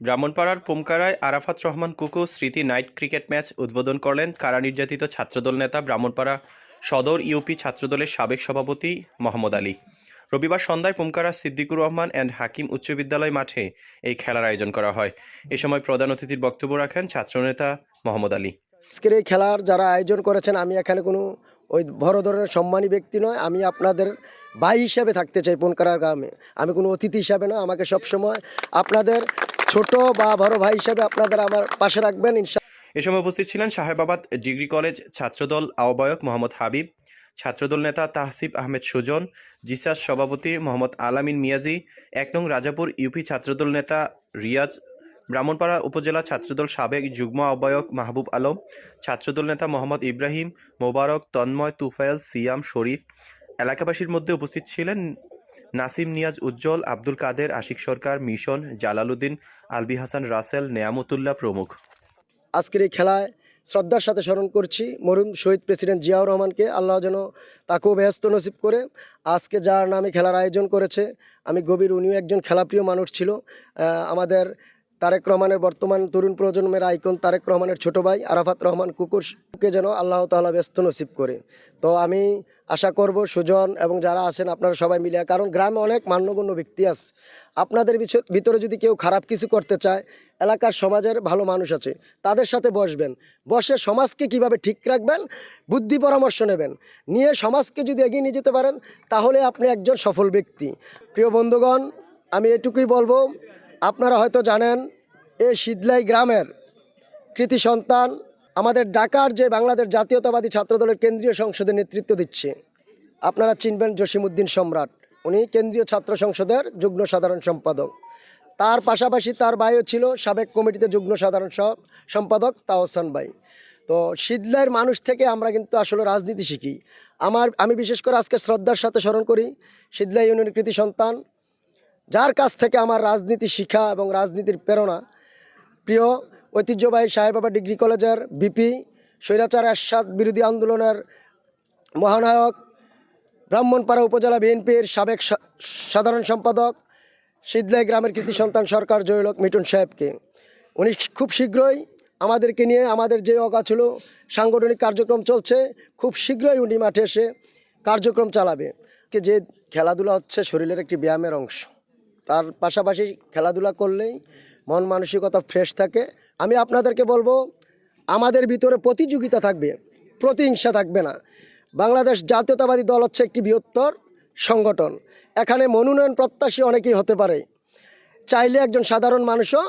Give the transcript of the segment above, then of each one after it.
ব্রাহ্মণপাড়ার পোমকারায় আরাফাত রহমান কুকু স্মৃতি night cricket match উদ্বোধন করলেন কারা নির্যাতিত ছাত্রদল নেতা ব্রাহ্মণপাড়া সদর ইউপি ছাত্রদলের সাবেক সভাপতি মোহাম্মদ আলী। রবিবার সন্ধ্যায় পোমকারা সিদ্দিকুর রহমান অ্যান্ড হাকিম উচ্চ বিদ্যালয় মাঠে এই খেলার আয়োজন করা হয়। এ সময় প্রধান অতিথির বক্তব্য রাখেন ছাত্রনেতা মোহাম্মদ আলী। আজকের এই খেলার যারা আয়োজন করেছেন, আমি এখানে কোনো ওই বড় ধরনের সম্মানী ব্যক্তি নয়, আমি আপনাদের ভাই হিসাবে থাকতে চাই পনকারার গ্রামে। আমি কোনো অতিথি হিসাবে না আমাকে সবসময় আপনাদের ছোট বা বড় ভাই হিসাবে আপনাদের আমার পাশে রাখবেন, ইনশা এ সময় উপস্থিত ছিলেন সাহেবাবাদ ডিগ্রি কলেজ ছাত্রদল আহ্বায়ক মোহাম্মদ হাবিব, ছাত্রদল নেতা তাহসিব আহমেদ সুজন, জিসাস সভাপতি মোহাম্মদ আলামিন মিয়াজি, এক নং রাজাপুর ইউপি ছাত্রদল নেতা রিয়াজ, ব্রাহ্মণপাড়া উপজেলা ছাত্রদল সাবেক যুগ্ম আহ্বায়ক মাহবুব আলম, ছাত্রদল নেতা মোহাম্মদ ইব্রাহিম মোবারক, তন্ময় তুফায়েল, সিয়াম শরীফ। এলাকাবাসীর মধ্যে উপস্থিত ছিলেন নাসিম নিয়াজ উজ্জ্বল, আব্দুল কাদের, আশিক সরকার, মিশন, জালালউদ্দিন, আলবি হাসান রাসেল, নেয়ামতুল্লাহ প্রমুখ। আজকের এই খেলায় শ্রদ্ধার সাথে স্মরণ করছি মরুম শহীদ প্রেসিডেন্ট জিয়াউর রহমানকে। আল্লাহ যেন তাকেও ব্যস্ত নসিব করে। আজকে যার নামে খেলার আয়োজন করেছে, আমি গভীর উনিও একজন খেলাপ্রিয় মানুষ ছিল। আমাদের তারেক রহমানের বর্তমান তরুণ প্রজন্মের আইকন তারেক রহমানের ছোট ভাই আরাফাত রহমান কুকুরকে যেন আল্লাহ তাআলা ব্যস্ত নসিব করে। তো আমি আশা করব সুজন এবং যারা আছেন আপনারা সবাই মিলে, কারণ গ্রামে অনেক মান্যগণ্য ব্যক্তি আছে আপনাদের ভিতরে যদি কেউ খারাপ কিছু করতে চায়, এলাকার সমাজের ভালো মানুষ আছে, তাদের সাথে বসবেন। বসে সমাজকে কীভাবে ঠিক রাখবেন? বুদ্ধি পরামর্শ নেবেন। নিয়ে সমাজকে যদি এগিয়ে নিয়ে যেতে পারেন, তাহলে আপনি একজন সফল ব্যক্তি। প্রিয় বন্ধুগণ, আমি এটুকুই বলব আপনারা হয়তো জানেন এই শীতলাই গ্রামের কৃতি সন্তান আমাদের ঢাকার যে বাংলাদেশ জাতীয়তাবাদী ছাত্রদলের কেন্দ্রীয় সংসদে নেতৃত্ব দিচ্ছে। আপনারা চিনবেন জসিমউদ্দিন সম্রাট। উনি কেন্দ্রীয় ছাত্র সংসদের যুগ্ম সাধারণ সম্পাদক। তার পাশাপাশি তার ভাইও ছিল সাবেক কমিটিতে যুগ্ম সাধারণ সম্পাদক তাওসান ভাই। তো শীতলাইয়ের মানুষ থেকে আমরা কিন্তু আসলে রাজনীতি শিখি। আমার আমি বিশেষ করে আজকে শ্রদ্ধার সাথে স্মরণ করি শীতলাই ইউনিয়নের কৃতি সন্তান যার কাছ থেকে আমার রাজনীতি শিক্ষা এবং রাজনীতির প্রেরণা, প্রিয় ঐতিহ্যবাহী সাহেবাবা ডিগ্রি কলেজের বিপি স্বৈরাচার এরশাদ বিরোধী আন্দোলনের মহানায়ক, ব্রাহ্মণপাড়া উপজেলা বিএনপির সাবেক সাধারণ সম্পাদক, সিদলাই গ্রামের কৃতি সন্তান সরকার জয়লক মিটন সাহেবকে। উনি খুব শীঘ্রই আমাদেরকে নিয়ে আমাদের যে অগা ছিল, সাংগঠনিক কার্যক্রম চলছে, খুব শীঘ্রই উনি মাঠে এসে কার্যক্রম চালাবে। যে খেলাধুলা হচ্ছে, শরীরের একটি ব্যায়ামের অংশ। তার পাশাপাশি খেলাধুলা করলেই মন মানসিকতা ফ্রেশ থাকে। আমি আপনাদেরকে বলব, আমাদের ভিতরে প্রতিযোগিতা থাকবে, প্রতিহিংসা থাকবে না। বাংলাদেশ জাতীয়তাবাদী দল হচ্ছে একটি বৃহত্তর সংগঠন। এখানে মনোনয়ন প্রত্যাশী অনেকেই হতে পারে। চাইলে একজন সাধারণ মানুষও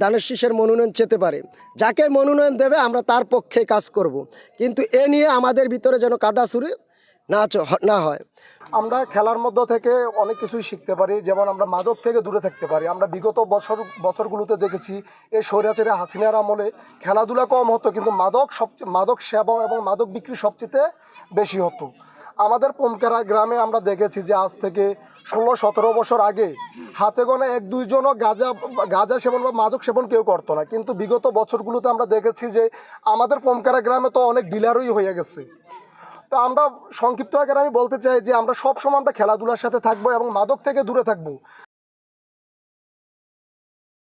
দানের শীষের মনোনয়ন চেতে পারে। যাকে মনোনয়ন দেবে, আমরা তার পক্ষে কাজ করব। কিন্তু এ নিয়ে আমাদের ভিতরে যেন কাদা সুরে না না হয়। আমরা খেলার মধ্য থেকে অনেক কিছুই শিখতে পারি, যেমন আমরা মাদক থেকে দূরে থাকতে পারি। আমরা বিগত বছর, বছরগুলোতে দেখেছি এই স্বৈরাচারে হাসিনার আমলে খেলাধুলা কম হতো, কিন্তু মাদক সবচেয়ে মাদক সেবন এবং মাদক বিক্রি সবচেয়ে বেশি হতো। আমাদের পমকেরা গ্রামে আমরা দেখেছি যে আজ থেকে ষোলো, সতেরো বছর আগে হাতে গোনা এক দুইজনও গাঁজা গাঁজা সেবন বা মাদক সেবন কেউ করতো না। কিন্তু বিগত বছরগুলোতে আমরা দেখেছি যে আমাদের পমকেরা গ্রামে তো অনেক ডিলারই হয়ে গেছে। তো আমরা সংক্ষিপ্ত আকারে আমি বলতে চাই যে আমরা সবসময় আমরা খেলাধুলার সাথে থাকব এবং মাদক থেকে দূরে থাকব।